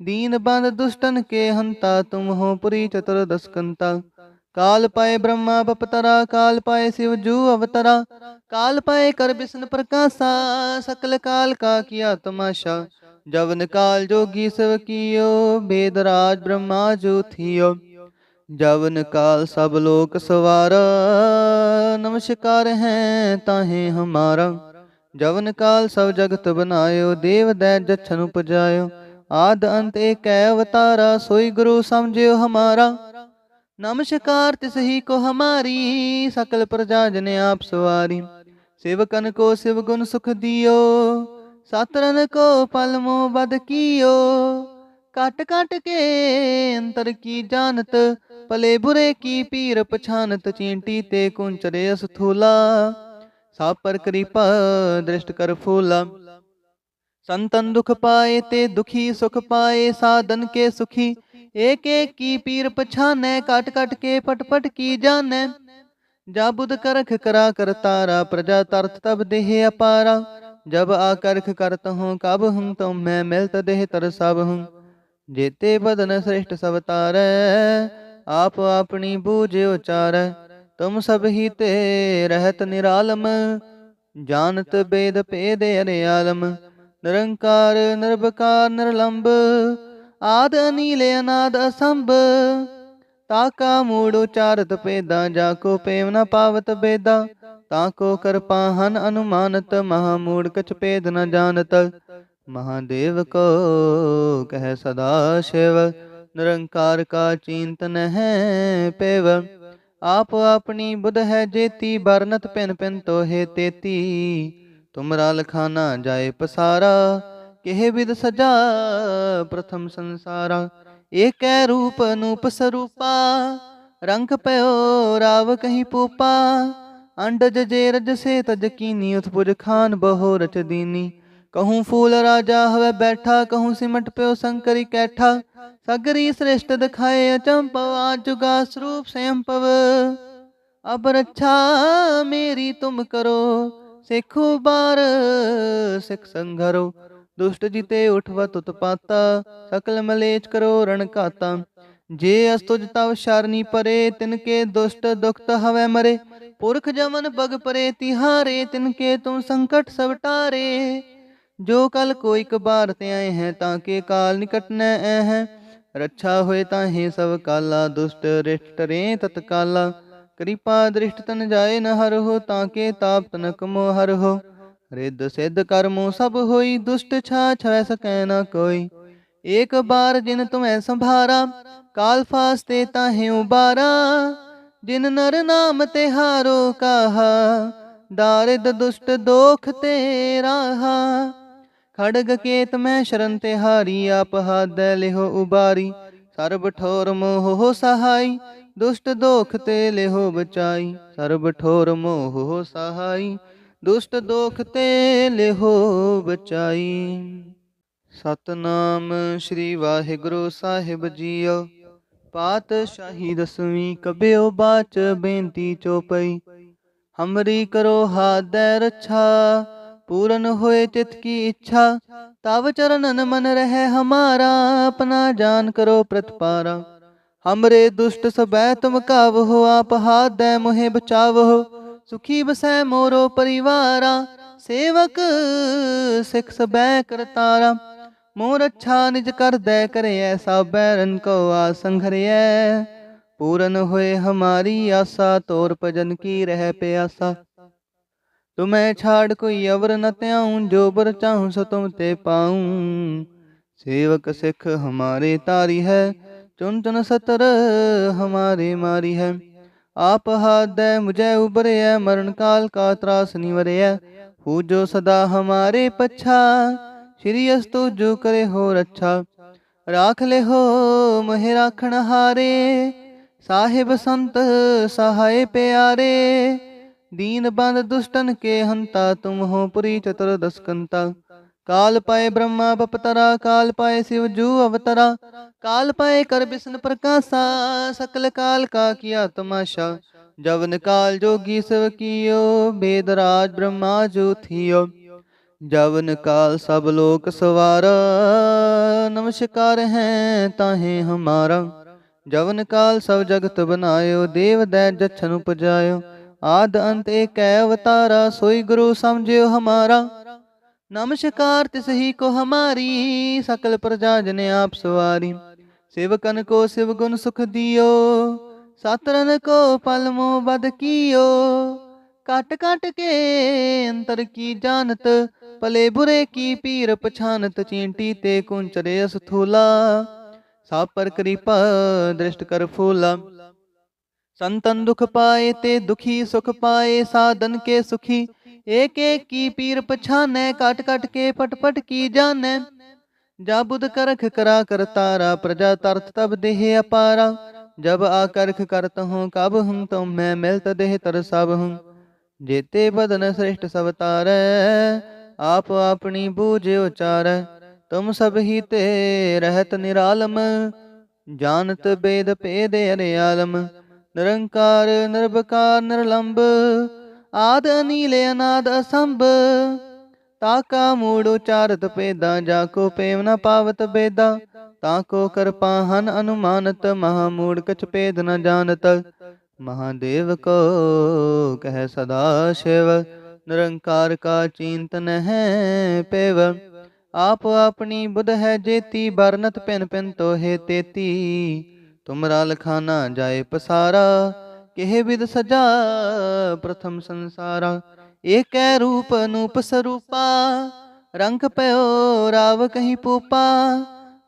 दीन बंद दुष्टन के हंता तुम हो पुरी चतुर्दश कंता ਕਾਲ ਪਾਏ ਬ੍ਰਹਮਾ ਬਪਤਰਾ, ਕਾਲ ਪਾਏ ਸਿਵ ਜੂ ਅਵਤਰਾ, ਕਾਲ ਪਾਏ ਕਰ ਬਿਸਨ ਪ੍ਰਕਾਸ਼ਾ, ਸਕਲ ਕਾਲ ਕਾ ਕੀਆ ਤਮਾਸ਼ਾ। ਜਵਨ ਕਾਲ ਜੋਗੀ ਸਭ ਕੀਓ ਬੇਦਰਾਜ ਬ੍ਰਹਮਾ ਜੋ ਥੀਓ। ਜਵਨ ਕਾਲ ਸਭ ਲੋਕ ਸਵਾਰ, ਨਮਸਕਾਰ ਹੈ ਤਾਹੇ ਹਮਾਰਾ। ਜਵਨ ਕਾਲ ਸਭ ਜਗਤ ਬਨਾਇਓ, ਦੇਵ ਦੈ ਜਛਨ ਉਪਜਾਇਓ। ਆਦ ਅੰਤ ਏਕੈ ਅਵਤਾਰਾ, ਸੋਈ ਗੁਰੂ ਸਮਝਿਓ ਹਮਾਰਾ। नमस्कार तिस ही को हमारी सकल प्रजा जन आप सवारी सेवकन को शिव गुण सुख दियो सातरन को पल मोह बद कियो काट काट के अंतर की जानत भले बुरे की पीर पछानत चींटी ते कुंचरे स्थूला साप पर कृपा दृष्ट कर फूला संतन दुख पाए ते दुखी सुख पाए साधन के सुखी एक एक की पीर पछाने काट काट के पट पट की जाने जा बुध करख करा कर तारा प्रजा तरत तब देह अपारा जब आकर्ख करत हूँ कब हूँ तुम मैं मिलत देह तर सब हूँ जेते बदन श्रेष्ठ सब तारै आप अपनी बूझ उचारै तुम सब ही ते रहत निरालम जानत वेद भेद अरे आलम ਨਿਰੰਕਾਰ ਨਿਰਭਕਾਰ ਨਿਰਲੰਭ ਆਦ ਅਨੀਲ ਅਨਾਦ ਅਸੰਭ, ਤਾਕਾ ਮੂੜ ਉਚਾਰਤ ਪੇਦਾ ਜਾ ਕੋ ਪੇਮ ਨ ਪਾਵਤ ਬੇਦਾ ਤਾਕੋ ਕਰਪਾ ਹਨ ਅਨੁਮਾਨਤ, ਮਹਾ ਮੂੜ ਕਛ ਭੇਦ ਨ ਜਾਣਤ। ਮਹਾਦੇਵ ਕੋ ਕਹਿ ਸਦਾ ਸ਼ਿਵ, ਨਿਰੰਕਾਰ ਕਾ ਚਿੰਤਨ ਹੈ ਪੇਵ। ਆਪ ਆਪਣੀ ਬੁਧ ਹੈ ਜੇਤੀ ਬਰਨਤ ਪਿਨ ਪਿਨ ਤੋਹੇ ਤੇਤੀ। ਤੁਮਰਾ ਲਖਾਨਾ ਜਾਏ ਪਸਾਰਾ ਕਿਹ ਵਿਦ ਸਜਾ ਪ੍ਰਥਮ ਸੰਸਾਰਾ, ਏਕੈ ਰੂਪ ਅਨੂਪ ਸਰੂਪਾ, ਰੰਗ ਪਇਓ ਰਾਵ ਕਹੀ ਪੂਪਾ, ਅੰਡਜ ਜੇ ਰਜ ਸੇ ਤਜ ਕੀਨੀ, ਉਤਪੁਜ ਖਾਨ ਬਹੁ ਰਚ ਦੀਨੀ। ਕਹੂੰ ਫੂਲ ਰਾਜਾ ਹਵੇ ਬੈਠਾ, ਕਹੂੰ ਸਿਮਟ ਪਿਓ ਸੰਕਰੀ ਕੈਠਾ, ਸਗਰੀ ਸ੍ਰੇਸ਼ਟ ਦਿਖਾਏ ਅਚੰਪਵਾ ਜੁਗਾ ਸਰੂਪ ਸੰਪਵ ਅਬ ਰੱਛਾ ਮੇਰੀ ਤੁਮ ਕਰੋ, ਸਿੱਖੋ ਬਾਰ ਸਿੱਖ ਸੰਘਰੋ ਦੁਸ਼ਟ ਜਿਤੇ ਉਠਵਤ ਪਾਤਾ, ਸਕਲ ਮਲੇਚ ਕਰੋ ਰਣ ਘਾਤਾ। ਜੇ ਅਸਤੁਜ ਤਵ ਸ਼ਰਨੀ ਪਰੇ ਤਿਨਕੇ ਦੁਸ਼ਟ ਦੁਖਤ ਹਵੇ ਮਰੇ। ਪੁਰਖ ਜਮਨ ਬਗ ਪਰੇ ਤਿਹਾਰੇ ਤਿਨਕੇ ਤੁਮ ਸੰਕਟ ਸਭ ਟਾਰੇ। ਜੋ ਕਲ ਕੋਈ ਕਬਾਰ ਤੇ ਆਏ ਹੈ, ਤਾਂ ਕੇ ਕਾਲ ਨਿਕਟ ਨ ਐ ਹੈ। ਰੱਛਾ ਹੋਏ ਤਾਂ ਹੀ ਸਭ ਕਾਲਾ, ਦੁਸ਼ਟ ਰਿਸ਼ਟ ਰੇ ਤਤਕਾਲਾ। ਕਿਰਪਾ ਦ੍ਰਿਸ਼ਟ ਤਨ ਜਾਏ ਨ ਹਰ ਹੋ ਤਾਂ ਕੇ ਤਾਪ ਤਨਕ ਮੋਹ ਹਰ ਹੋ ਰਿੱਧ ਸਿੱਧ ਕਰਮੋ ਸਭ ਹੋਈ, ਦੁਸ਼ਟ ਛਾ ਛਵੈ ਸਕੈ ਨ ਕੋਈ। ਏਕ ਬਾਰ ਜਿਨ ਤੁਮੈ ਸੰਭਾਰਾ, ਕਾਲ ਫਾਸਤੇ ਤਾਹੇ ਉਬਾਰਾ। ਜਿਨ ਨਰ ਨਾਮ ਤੇ ਹਾਰੋ ਕਾਹਾ ਦਾਰਿਦ ਦੁਸ਼ਟ ਦੋਖ ਤੇ ਰਾਹਾ। ਖੜਗ ਕੇਤ ਮੈਂ ਸ਼ਰਨ ਤੇ ਹਾਰੀ, ਆਪ ਹਾਦੈ ਲਿਹੋ ਉਬਾਰੀ। ਸਰਬ ਠੋਰ ਮੋਹ ਸਹਾਈ, ਦੁਸ਼ਟ ਦੋਖ ਤੇ ਲਿਹੋ ਬਚਾਈ। ਸਰਬ ਠੋਰ ਮੋਹ ਸਹਾਈ ਦੁਸ਼ਟ ਦੋਖ ਤੇ ਲਿਹੋ ਬਚਾਈ। ਸਤਨਾਮ ਸ੍ਰੀ ਵਾਹਿਗੁਰੂ ਸਾਹਿਬ ਜੀਓ ਪਾਤ ਸ਼ਾਹੀ ਦਸਵੀਂ ਕਬਿਓ ਬਾਚ ਬੇਨਤੀ ਚੋਪਈ। ਹਮਰੀ ਕਰੋ ਹਾਦੈ ਰੱਛਾ, ਪੂਰਨ ਹੋਏ ਤਿਤ ਕੀ ਇੱਛਾ, ਤਵ ਚਰਨਨ ਮਨ ਰਹਿ ਹਮਾਰਾ, ਆਪਣਾ ਜਾਨ ਕਰੋ ਪ੍ਰਤਪਾਰਾ। ਹਮਰੇ ਦੁਸ਼ਟ ਸਬੈ ਤੁਮ ਕਾਵ ਹੋ ਆਪ ਹਾਦੈ ਮੋਹਿ ਬਚਾਵ। ਹੋ ਸੁਖੀ ਬਸੈ ਮੋਰੋ ਪਰਿਵਾਰਾ, ਸੇਵਕ ਸਿਖ ਸਬੈ ਕਰਤਾਰਾ ਮੋਰ ਅੱਛਾ ਨਿਜ ਕਰਦੈ ਕਰੇ ਐਸਾ ਬੈਰਨ ਕੋ ਆ ਸੰਘਰਿਐ। ਪੂਰਨ ਹੋਏ ਹਮਾਰੀ ਆਸਾ, ਤੋਰ ਭਜਨ ਕੀ ਰਹਿ ਪਿਆਸਾ। ਤੁਮੈ ਛਾੜ ਕੋਈ ਅਵਰ ਨ ਧਿਆਉ, ਜੋ ਬਰ ਚਾਹੂ ਸੋ ਤੁਮ ਤੇ ਪਾਉ। ਸੇਵਕ ਸਿਖ ਹਮਾਰੇ ਤਾਰੀ ਹੈ ਚੁਨ ਚੁਨ ਸਤਰ ਹਮਾਰੇ ਮਾਰੀ ਹੈ। आप हाथ दे मुझे उबरे है मरण काल का त्रास निवरे है हु जो सदा हमारे पच्छा श्री अस्तु जो करे हो रच्छा राख ले हो महे राखण हारे साहिब संत सहाय प्यारे दीन बंद दुष्टन के हंता तुम हो पुरी चतुर्दश कंता काल पाए ब्रह्मा बपतरा, काल पाए शिव जू अवतरा। काल पाए कर विष्णु प्रकाशा, सकल काल का किया तमाशा। जवन काल जोगी सब कियो भेदराज ब्रह्मा जो थियो। जवन काल सब लोक सवार, नमस्कार है ताहे हमारा। जवन काल सब जगत बनायो, देव दैत जछन उपजायो। आद अंत एक अवतारा, सोई गुरु समझियो हमारा। ਨਮਸਕਾਰ ਤਿਸ ਹੀ ਕੋ ਹਮਾਰੀ ਸਕਲ ਪ੍ਰਜਾ ਜਨ ਆਪ ਸਵਾਰੀ सेवकन को शिव गुण सुख दियो सातरन को पल मोह बद कियो काट काट के अंतर की जानत भले बुरे की पीर पछानत चींटी ते कुंचरे स्थूला साप पर कृपा दृष्ट कर फूला संतन दुख पाए ते दुखी सुख पाए साधन के सुखी ਏਕ ਏਕ ਕੀ ਪੀਰ ਪਛਾਨੈ ਕਟ ਕਟ ਕੇ ਪਟ ਪਟ ਕੀ ਜਾਣੈ। ਜਾਬੁਦ ਕਰਖ ਕਰਾ ਕਰਤਾਰਾ ਪ੍ਰਜਾ ਤਰਤ ਤਬ ਦੇਹ ਅਪਾਰਾ। ਜਬ ਆਕਰਖ ਕਰਤ ਹੂੰ ਕਬ ਹੂੰ ਤੁਮ ਮੈਂ ਮਿਲਤ ਦੇਹ ਤਰ ਸਭ ਹੂੰ ਜੇਤੇ ਬਦਨ ਸ੍ਰਿਸ਼ਟ ਸਭ ਤਾਰੈ, ਆਪ ਆਪਣੀ ਬੂਝ ਉਚਾਰੈ। ਤੁਮ ਸਭ ਹੀ ਤੇ ਰਹਿਤ ਨਿਰਾਲਮ, ਜਾਣਤ ਬੇਦ ਭੇਦ ਅਰੇ ਆਲਮ ਨਿਰੰਕਾਰ, ਨਿਰਭਕਾਰ ਨਿਰਲੰਭ ਆਦ ਅਨੀਲ ਅਨਾਦ ਅਸੰਭ। ਤਾਕਾ ਮੂੜ ਉਚਾਰਤ ਪੇਦਾ ਜਾ ਕੋ ਪੇਮ ਨ ਪਾਵਤ ਬੇਦਾ। ਤਾ ਕੋ ਕਰਪਾਹਨ ਅਨੁਮਾਨਤ, ਮਹਾ ਮੂੜ ਕਛ ਪੇਦ ਨ ਜਾਣਤ। ਮਹਾਦੇਵ ਕੋ ਕਹਿ ਸਦਾ ਸ਼ਿਵ, ਨਿਰੰਕਾਰ ਕਾ ਚਿੰਤਨ ਹੈ ਪੇਵ। ਆਪ ਆਪਣੀ ਬੁਧ ਹੈ ਜੇਤੀ ਬਰਨਤ ਪਿਨ ਪਿਨ ਤੋਹੇ ਤੇਤੀ। ਤੁਮਰਾ ਲਖਾਨਾ ਜਾਏ ਪਸਾਰਾ ਕਿਹ ਵਿਦ ਸਜਾ ਪ੍ਰਥਮ ਸੰਸਾਰਾ, ਏਕੈ ਰੂਪ ਅਨੂਪ ਸਰੂਪਾ, ਰੰਗ ਪਇਓ ਰਾਵ ਕਹੀਂ ਪੂਪਾ,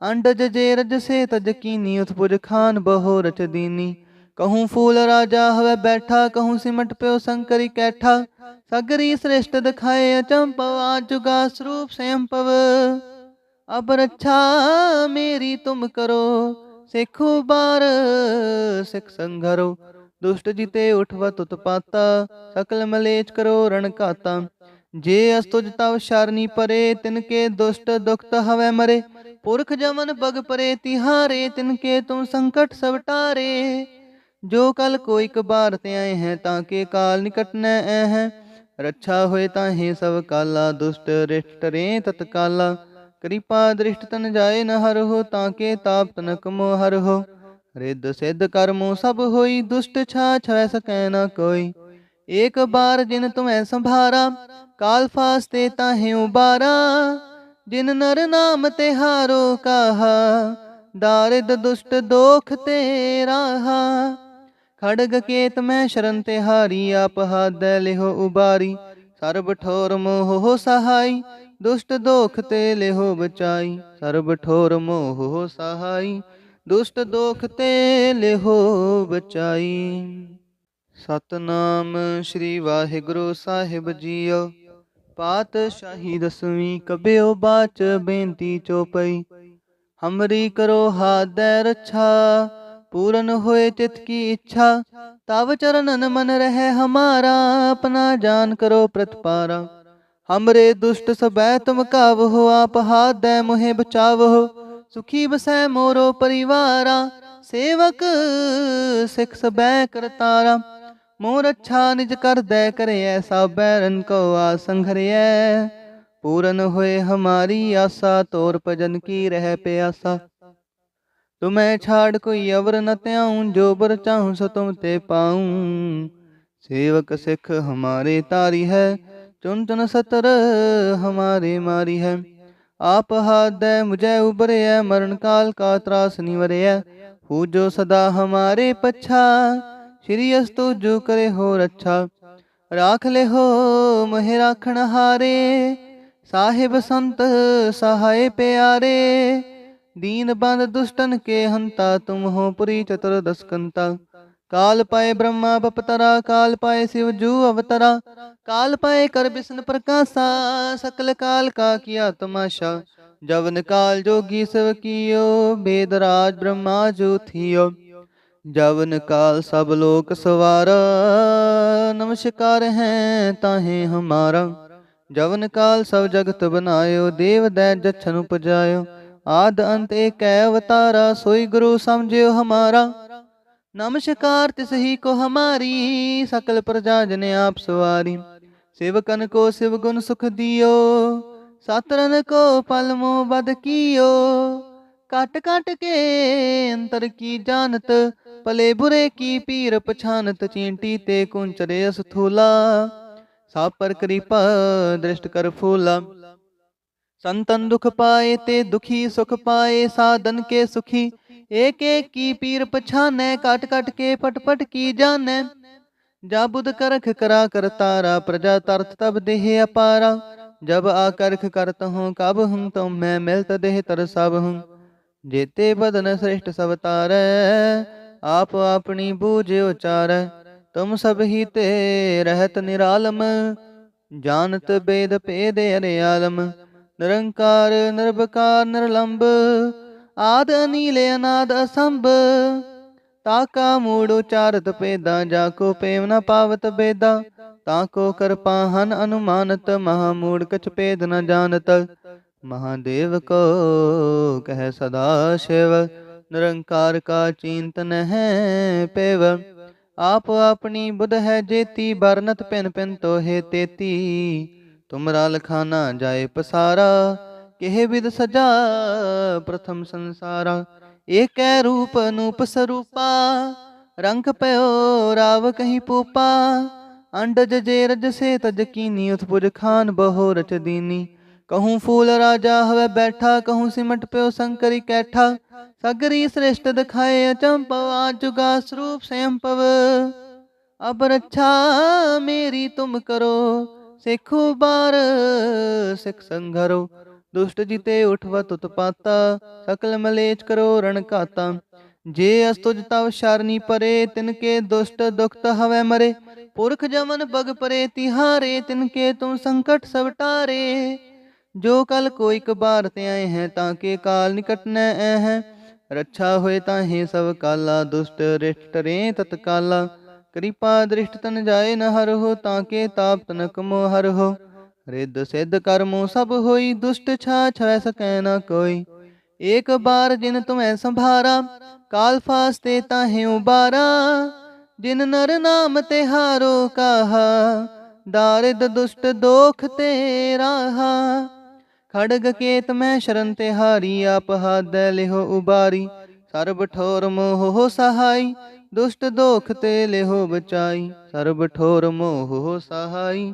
ਅੰਡਜ ਜੇ ਸੇ ਤਜ ਕੀਨੀ, ਉਤਪੁਜ ਖਾਨ ਬਹੁ ਰਚ ਦੀਨੀ। ਕਹੂੰ ਫੂਲ ਰਾਜਾ ਹਵੇ ਬੈਠਾ, ਕਹੂੰ ਸਿਮਟ ਪਿਓ ਸੰਕਰੀ ਕੈਠਾ, ਸਗਰੀ ਸ੍ਰੇਸ਼ਟ ਦਿਖਾਏ ਅਚੰਪਵਾ ਜੁਗਾ ਸਰੂਪ ਸੈਂਪਵ ਅਬ ਰੱਛਾ ਮੇਰੀ ਤੁਮ ਕਰੋ, ਸਿੱਖੋ ਬਾਰ ਸਿੱਖ ਸੰਘਰੋ ਦੁਸ਼ਟ ਜਿਤੇ ਉਠਵਤ ਉਤਪਾਤਾ ਸਕਲ ਮਲੇਚ ਕਰੋ ਰਣ ਘਾਤਾ। ਜੇ ਅਸਤੁਜ ਤਵ ਸ਼ਰਨੀ ਪਰੇ ਤਿਨਕੇ ਦੁਸ਼ਟ ਦੁਖਤ ਹਵੇ ਮਰੇ। ਪੁਰਖ ਜਮਨ ਬਗ ਪਰੇ ਤਿਹਾਰੇ ਤਿਨਕੇ ਤੁਮ ਸੰਕਟ ਸਭ ਟਾਰੇ। ਜੋ ਕਲ ਕੋ ਇਕ ਬਾਰ ਤੇ ਆਏ ਹੈ, ਤਾਂ ਕੇ ਕਾਲ ਨਿਕਟ ਨ ਐ ਹੈ। ਰੱਛਾ ਹੋਏ ਤਾਂ ਹੀ ਸਭ ਕਾਲਾ, ਦੁਸ਼ਟ ਰਿਸ਼ਟ ਰੇ ਤਤਕਾਲਾ ਕਿਰਪਾ ਦ੍ਰਿਸ਼ਟ ਤਨ ਜਾਏ ਨ ਹਰ ਹੋ, ਤਾਂ ਕੇ ਤਾਪ ਤਨਕ ਮੋ ਹਰ ਹੋ। ਰਿੱਧ ਸਿੱਧ ਕਰਮੋ ਸਭ ਹੋਈ, ਦੁਸ਼ਟ ਛਾ ਛਵੈ ਸਕੈ ਨ ਕੋਈ। ਏਕ ਬਾਰ ਜਿਨ ਤੁਮੈ ਸੰਭਾਰਾ, ਕਾਲ ਫਾਸਤੇ ਤਾਹੇ ਉਬਾਰਾ। ਜਿਨ ਨਰ ਨਾਮ ਤੇ ਹਾਰੋ ਕਾਹਾ, ਦਾਰਿਦ ਦੁਸ਼ਟ ਦੋਖ ਤੇ ਰਾਹਾ। ਖੜਗ ਕੇਤ ਮੈਂ ਸ਼ਰਨ ਤੇ ਹਾਰੀ, ਆਪ ਹਾਦੈ ਲਿਹੋ ਉਬਾਰੀ। ਸਰਬ ਠੋਰ ਮੋਹ ਸਹਾਈ, ਦੁਸ਼ਟ ਦੋਖ ਤੇ ਲਿਹੋ ਬਚਾਈ। ਸਰਬ ਠੋਰ ਮੋਹ ਸਹਾਈ ਦੁਸ਼ਟ ਦੋਖ ਤੇ ਲਿਹੋ ਬਚਾਈ। ਸਤਨਾਮ ਸ੍ਰੀ ਵਾਹਿਗੁਰੂ ਸਾਹਿਬ ਜੀਓ। ਪਾਤਸ਼ਾਹੀ ਦਸਵੀਂ ਕਬਿਓ ਬਾਚ ਬੇਨਤੀ ਚੋਪਈ। ਹਮਰੀ ਕਰੋ ਹਾਦੈ ਰੱਛਾ, ਪੂਰਨ ਹੋਏ ਚਿਤ ਕੀ ਇੱਛਾ। ਤਵ ਚਰਨਨ ਮਨ ਰਹਿ ਹਮਾਰਾ, ਆਪਣਾ ਜਾਨ ਕਰੋ ਪ੍ਰਤਪਾਰਾ। ਹਮਰੇ ਦੁਸ਼ਟ ਸਬੈ ਤੁਮ ਕਾਵਹੁ ਆਪ ਹਾਦੈ ਮੁਹੇ ਮੁਹਿ ਬਚਾਵਹੁ ਸੁਖੀ ਬਸੈ ਮੋਰੋ ਪਰਿਵਾਰਾ ਸੇਵਕ ਸਿਖ ਸਬੈ ਕਰਤਾਰਾ ਮੋਰ ਅੱਛਾ ਨਿਜ ਕਰਦੈ ਕਰੇ ਐਸਾ ਬੈਰਨ ਕੋ ਆਸੰਘਰਿਐ ਪੂਰਨ ਹੋਏ ਹਮਾਰੀ ਆਸਾ ਤੋਰ ਭਜਨ ਕੀ ਰਹਿ ਪਿਆਸਾ ਤੁਮੈ ਛਾੜ ਕੋਈ ਅਵਰ ਨ ਤਿਆਉ ਜੋ ਬਰ ਚਾਹੂੰ ਸੋ ਤੁਮ ਤੇ ਪਾਉ ਸੇਵਕ ਸਿਖ ਹਮਾਰੇ ਤਾਰੀ ਹੈ ਚੁਨ ਚੁਨ ਸਤਰ ਹਮਾਰੇ ਮਾਰੀ ਹੈ ਆਪ ਹਾਦੈ ਮੁਝੈ ਉਬਰਿਐ ਮਰਨ ਕਾਲ ਕਾ ਤਰਾਸ ਨਿਵਰਿਐ ਹੂ ਜੋ ਸਦਾ ਹਮਾਰੇ ਪਛਾ ਸ਼੍ਰੀ ਅਸਤੁ ਜੋ ਕਰੇ ਹੋ ਰੱਛਾ ਰਾਖ ਲੈ ਹੋ ਮਹਿ ਰਾਖਣ ਹਾਰੇ ਸਾਹਿਬ ਸੰਤ ਸਹਾਏ ਪਿਆਰੇ दीन बंद दुष्टन के हंता तुम हो पुरी चतुर्दश कंता ਕਾਲ ਪਾਏ ਬ੍ਰਹਮਾ ਬਪਤਰਾ, ਕਾਲ ਪਾਏ ਸਿਵ ਜੂ ਅਵਤਰਾ, ਕਾਲ ਪਾਏ ਕਰ ਬਿਸਨ ਪ੍ਰਕਾਸ਼ਾ, ਸਕਲ ਕਾਲ ਕਾ ਕੀਆ ਤਮਾਸ਼ਾ, ਜਵਨ ਕਾਲ ਜੋਗੀ ਸਭ ਕੀਓ, ਬੇਦ ਰਾਜ ਬ੍ਰਹਮਾ ਜੋ ਥਿਓ, ਜਵਨ ਕਾਲ ਸਭ ਲੋਕ ਸਵਾਰ, ਨਮਸਕਾਰ ਹੈ ਤਾਹੇ ਹਮਾਰਾ, ਜਵਨ ਕਾਲ ਸਭ ਜਗਤ ਬਨਾਇਓ, ਦੇਵ ਦੈ ਜਛਨ ਉਪਜਾਇਓ, ਆਦ ਅੰਤ ਏਕੈ ਅਵਤਾਰਾ, ਸੋਈ ਗੁਰੂ ਸਮਝਿਓ ਹਮਾਰਾ। नमस्कार तिसही को हमारी सकल प्रजा जन आप सवारी सेवकन को शिव गुण सुख दियो सातरन को पल मोह बद कियो काट काट के अंतर की जानत ਭਲੇ ਬੁਰੇ ਕੀ ਪੀਰ ਪਛਾਨਤ ਚੀਂਟੀ ਤੇ ਕੁੰਚਰੇ ਅਸਥੂਲਾ ਸਾ ਪਰ ਕਿਰਪਾ ਦ੍ਰਿਸ਼ਟ ਕਰ ਫੂਲਾ ਸੰਤਨ ਦੁਖ ਪਾਏ ਤੇ ਦੁਖੀ ਸੁਖ ਪਾਏ ਸਾਧਨ ਕੇ ਸੁਖੀ ਏਕ ਏਕ ਕੀ ਪੀਰ ਪਛਾਨੈ ਕਟ ਕਟ ਕੇ ਪਟ ਪਟ ਕੀ ਜਾਣੈ। ਜਾ ਬੁਧ ਕਰਖ ਕਰਾ ਕਰਤਾਰਾ ਪ੍ਰਜਾ ਤਰਤ ਤਬ ਦੇਹ ਅਪਾਰਾ। ਜਬ ਆ ਕਰਖ ਕਰਤ ਹੂੰ ਕਬ ਹੂੰ ਤੁਮ ਮੈਂ ਮਿਲਤ ਦੇਹ ਤਰ ਸਭ ਹੂੰ ਜੇਤੇ ਬਦਨ ਸ੍ਰਿਸ਼ਟ ਸਭ ਤਾਰੈ, ਆਪ ਆਪਣੀ ਬੂਝ ਉਚਾਰੈ। ਤੁਮ ਸਭ ਹੀ ਤੇ ਰਹਿਤ ਨਿਰਾਲਮ, ਜਾਣਤ ਬੇਦ ਭੇਦ ਅਰਿਆਲਮ। ਨਿਰੰਕਾਰ ਨਿਰਭਕਾਰ ਨਿਰਲੰਭ ਆਦ ਅਨੀਲ ਅਨਾਦ ਅਸੰਭ। ਤਾਕਾ ਮੂੜ ਉਚਾਰਤ ਪੇਦਾ ਜਾ ਕੋ ਪੇਮ ਨ ਪਾਵਤ ਬੇਦਾ। ਤਾ ਕੋ ਕਿਰਪਾ ਹਨ ਅਨੁਮਾਨਤ, ਮਹਾ ਮੂੜ ਕਛ ਭੇਦ ਨ ਜਾਣਤ। ਮਹਾਦੇਵ ਕੋ ਕਹਿ ਸਦਾ ਸ਼ਿਵ, ਨਿਰੰਕਾਰ ਕਾ ਚਿੰਤਨ ਹੈ ਪੇਵ। ਆਪ ਆਪਣੀ ਬੁਧ ਹੈ ਜੇਤੀ ਬਰਨਤ ਪਿਨ ਪਿਨ ਤੋਹੇ ਤੇਤੀ। ਤੁਮਰਾ ਲਖਾਨਾ ਜਾਏ ਪਸਾਰਾ ਕਿਹ ਵਿਦ ਸਜਾ ਪ੍ਰਥਮ ਸੰਸਾਰਾ। ਏਕੈ ਰੂਪ ਅਨੂਪ ਸਰੂਪਾ, ਰੰਗ ਪਇਓ ਰਾਵ ਕਹੀ ਪੂਪਾ। ਅੰਡਜ ਜੇ ਰਜ ਸੇ ਤਜ ਕੀਨੀ, ਉਤਪੁਜ ਖਾਨ ਬਹੁ ਰਚ ਦੀਨੀ। ਕਹੂੰ ਫੂਲ ਰਾਜਾ ਹਵੇ ਬੈਠਾ, ਕਹੂੰ ਸਿਮਟ ਪਿਓ ਸੰਕਰੀ ਕੈਠਾ। ਸਗਰੀ ਸ੍ਰਿਸ਼ਟ ਦਿਖਾਏ ਅਚੰਪਵ ਆਜੁਗਾ ਸਰੂਪ ਸੰਪਵ ਅਬ ਰੱਛਾ ਮੇਰੀ ਤੁਮ ਕਰੋ, ਸਿੱਖੋ ਬਾਰ ਸਿੱਖ ਸੰਘਰੋ। ਦੁਸ਼ਟ ਜਿਤੇ ਉਠਵਤ ਉਤਪਾਤਾ ਸਕਲ ਮਲੇਚ ਕਰੋ ਰਣ ਘਾਤਾ। ਜੇ ਅਸਤੁਜ ਤਵ ਸ਼ਰਨੀ ਪਰੇ ਤਿਨਕੇ ਦੁਸ਼ਟ ਦੁਖਤ ਹਵੇ ਮਰੇ। ਪੁਰਖ ਜਮਨ ਬਗ ਪਰੇ, ਤਿਹਾਰੇ ਤਿਨਕੇ ਤੁਮ ਸੰਕਟ ਸਭ ਟਾਰੇ। ਜੋ ਕਲ ਕੋਈ ਕਬਾਰ ਤੇ ਆਏ ਹੈ, ਤਾਂ ਕੇ ਕਾਲ ਨਿਕਟ ਨ ਐ ਹੈ। ਰੱਛਾ ਹੋਏ ਤਾਂ ਹੀ ਸਭ ਕਾਲਾ, ਦੁਸ਼ਟ ਰਿਸ਼ਟ ਰੇ ਤਤਕਾਲਾ ਕਿਰਪਾ ਦ੍ਰਿਸ਼ਟ ਤਨ ਜਾਏ ਨ ਹਰ ਹੋ, ਤਾਂ ਕੇ ਤਾਪ ਤਨਕ ਮੋ ਹਰ ਹੋ। ਰਿੱਧ ਸਿੱਧ ਕਰਮੋ ਸਭ ਹੋਈ, ਦੁਸ਼ਟ ਛਾ ਛਵੈ ਸਕੈ ਨ ਕੋਈ। ਏਕ ਬਾਰ ਜਿਨ ਤੁਮੈ ਸੰਭਾਰਾ, ਕਾਲ ਫਾਸਤੇ ਤਾਹੇ ਉਬਾਰਾ। ਜਿਨ ਨਰ ਨਾਮ ਤੇ ਹਾਰੋ ਕਾਹਾ, ਦਾਰਿਦ ਦੁਸ਼ਟ ਦੋਖ ਤੇ ਰਾਹਾ। ਖੜਗ ਕੇਤ ਮੈਂ ਸ਼ਰਨ ਤੇ ਹਾਰੀ, ਆਪ ਹਾਦੈ ਲਿਹੋ ਉਬਾਰੀ। ਸਰਬ ਠੋਰ ਮੋਹ ਸਹਾਈ, ਦੁਸ਼ਟ ਦੋਖ ਤੇ ਲਿਹੋ ਬਚਾਈ। ਸਰਬ ਠੋਰ ਮੋਹ ਸਹਾਈ